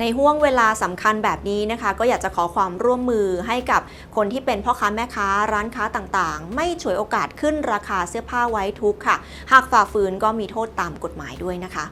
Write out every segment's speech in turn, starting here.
ในห่วงเวลาสำคัญแบบนี้นะคะ ก็อยากจะขอความร่วมมือให้กับคนที่เป็นพ่อค้าแม่ค้าร้านค้าต่างๆ ไม่ฉวยโอกาสขึ้นราคาเสื้อผ้าไว้ทุกค่ะ หากฝ่าฝืนก็มีโทษตามกฎหมายด้วยนะคะ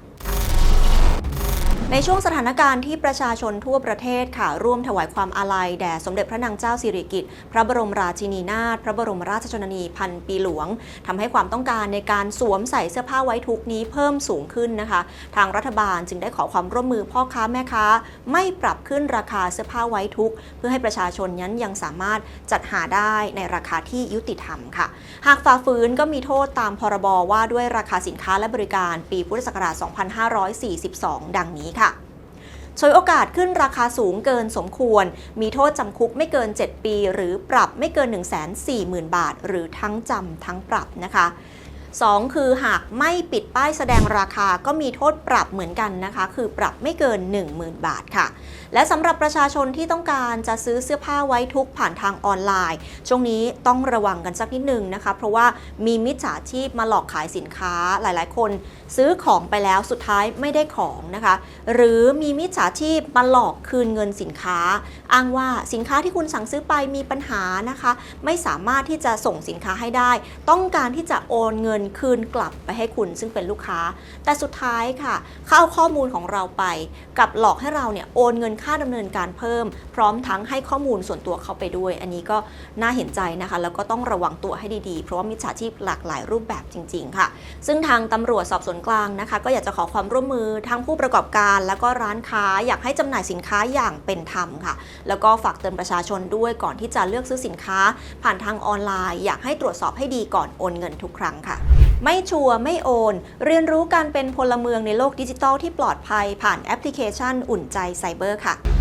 ในช่วงสถานการณ์ที่ประชาชนทั่วประเทศค่ะร่วมถวายความอาลัยแด่สมเด็จพระนางเจ้าสิริกิติ์พระบรมราชินีนาถพระบรมราชชนนีพันปีหลวงทำให้ความต้องการในการสวมใส่เสื้อผ้าไว้ทุกนี้เพิ่มสูงขึ้นนะคะ ทางรัฐบาลจึงได้ขอความร่วมมือพ่อค้าแม่ค้า ไม่ปรับขึ้นราคาเสื้อผ้าไว้ทุก เพื่อให้ประชาชนนั้นยังสามารถจัดหาได้ในราคาที่ยุติธรรมค่ะ หากฝ่าฝืนก็มีโทษตามพรบว่าด้วยราคาสินค้าและบริการปีพุทธศักราช 2542 ดังนี้ค่ะ ฉวยโอกาสขึ้นราคาสูงเกินสมควร มีโทษจำคุกไม่เกิน 7 ปี หรือปรับไม่เกิน 1 4 0 0 0 0 บาท หรือทั้งจำทั้งปรับนะคะ 2 คือหากไม่ปิดป้ายแสดงราคาก็มีโทษปรับเหมือนกันนะคะ คือปรับไม่เกิน 10,000 บาทค่ะ และสำหรับประชาชนที่ต้องการจะซื้อเสื้อผ้าไว้ทุกผ่านทางออนไลน์ ช่วงนี้ต้องระวังกันสักนิดหนึ่งนะคะ เพราะว่ามีมิจฉาชีพมาหลอกขายสินค้าหลายๆ คนซื้อของไปแล้วสุดท้ายไม่ได้ของนะคะ หรือมีมิจฉาชีพมาหลอกคืนเงินสินค้า อ้างว่าสินค้าที่คุณสั่งซื้อไปมีปัญหานะคะ ไม่สามารถที่จะส่งสินค้าให้ได้ ต้องการที่จะโอนเงินคืนกลับไปให้คุณซึ่งเป็นลูกค้า แต่สุดท้ายค่ะเข้าข้อมูลของเราไป กับหลอกให้เราเนี่ยโอนเงินค่าดำเนินการเพิ่ม พร้อมทั้งให้ข้อมูลส่วนตัวเขาไปด้วย อันนี้ก็น่าเห็นใจนะคะ แล้วก็ต้องระวังตัวให้ดีๆ เพราะว่ามิจฉาชีพหลากหลายรูปแบบจริง ๆ ค่ะ ซึ่งทางตำรวจสอบสวนกลางนะคะ ก็อยากจะขอความร่วมมือทั้งผู้ประกอบการแล้วก็ร้านค้าอยากให้จำหน่ายสินค้าอย่างเป็นธรรมค่ะ แล้วก็ฝากเตือนประชาชนด้วยก่อนที่จะเลือกซื้อสินค้า ผ่านทางออนไลน์ อยากให้ตรวจสอบให้ดีก่อนโอนเงินทุกครั้งค่ะ ไม่ชัวร์ไม่โอน เรียนรู้การเป็นพลเมืองในโลกดิจิทัลที่ปลอดภัยผ่านแอปพลิเคชันอุ่นใจไซเบอร์ค่ะ